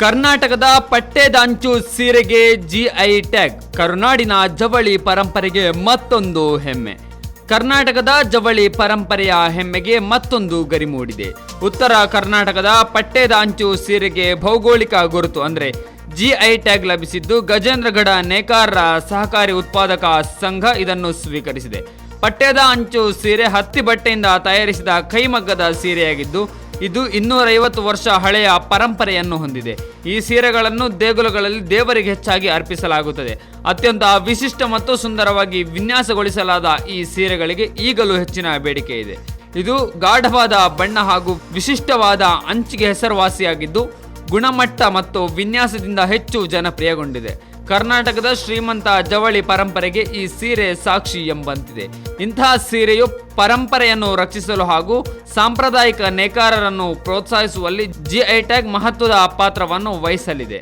ಕರ್ನಾಟಕದ ಪಟ್ಟೆದಾಂಚು ಸೀರೆಗೆ GI tag ಕರುನಾಡಿನ ಜವಳಿ ಪರಂಪರೆಗೆ ಮತ್ತೊಂದು ಹೆಮ್ಮೆ. ಕರ್ನಾಟಕದ ಜವಳಿ ಪರಂಪರೆಯ ಹೆಮ್ಮೆಗೆ ಮತ್ತೊಂದು ಗರಿ ಮೂಡಿದೆ. ಉತ್ತರ ಕರ್ನಾಟಕದ ಪಟ್ಟೆದಾಂಚು ಸೀರೆಗೆ ಭೌಗೋಳಿಕ ಗುರುತು ಅಂದರೆ ಜಿಐ ಟ್ಯಾಗ್ ಲಭಿಸಿದ್ದು ಗಜೇಂದ್ರಗಡ ನೇಕಾರರ ಸಹಕಾರಿ ಉತ್ಪಾದಕ ಸಂಘ ಇದನ್ನು ಸ್ವೀಕರಿಸಿದೆ. ಪಟ್ಟೆದ ಅಂಚು ಸೀರೆ ಹತ್ತಿ ಬಟ್ಟೆಯಿಂದ ತಯಾರಿಸಿದ ಕೈಮಗ್ಗದ ಸೀರೆಯಾಗಿದ್ದು ಇದು ಇನ್ನೂರೈವತ್ತು ವರ್ಷ ಹಳೆಯ ಪರಂಪರೆಯನ್ನು ಹೊಂದಿದೆ. ಈ ಸೀರೆಗಳನ್ನು ದೇಗುಲಗಳಲ್ಲಿ ದೇವರಿಗೆ ಹೆಚ್ಚಾಗಿ ಅರ್ಪಿಸಲಾಗುತ್ತದೆ. ಅತ್ಯಂತ ವಿಶಿಷ್ಟ ಮತ್ತು ಸುಂದರವಾಗಿ ವಿನ್ಯಾಸಗೊಳಿಸಲಾದ ಈ ಸೀರೆಗಳಿಗೆ ಈಗಲೂ ಹೆಚ್ಚಿನ ಬೇಡಿಕೆ ಇದೆ. ಇದು ಗಾಢವಾದ ಬಣ್ಣ ಹಾಗೂ ವಿಶಿಷ್ಟವಾದ ಅಂಚಿಗೆ ಹೆಸರುವಾಸಿಯಾಗಿದ್ದು, ಗುಣಮಟ್ಟ ಮತ್ತು ವಿನ್ಯಾಸದಿಂದ ಹೆಚ್ಚು ಜನಪ್ರಿಯಗೊಂಡಿದೆ. ಕರ್ನಾಟಕದ ಶ್ರೀಮಂತ ಜವಳಿ ಪರಂಪರೆಗೆ ಈ ಸೀರೆ ಸಾಕ್ಷಿ ಎಂಬಂತಿದೆ. ಇಂತಹ ಸೀರೆಯು ಪರಂಪರೆಯನ್ನು ರಕ್ಷಿಸಲು ಹಾಗೂ ಸಾಂಪ್ರದಾಯಿಕ ನೇಕಾರರನ್ನು ಪ್ರೋತ್ಸಾಹಿಸುವಲ್ಲಿ ಜಿಐ ಟ್ಯಾಗ್ ಮಹತ್ವದ ಪಾತ್ರವನ್ನು ವಹಿಸಲಿದೆ.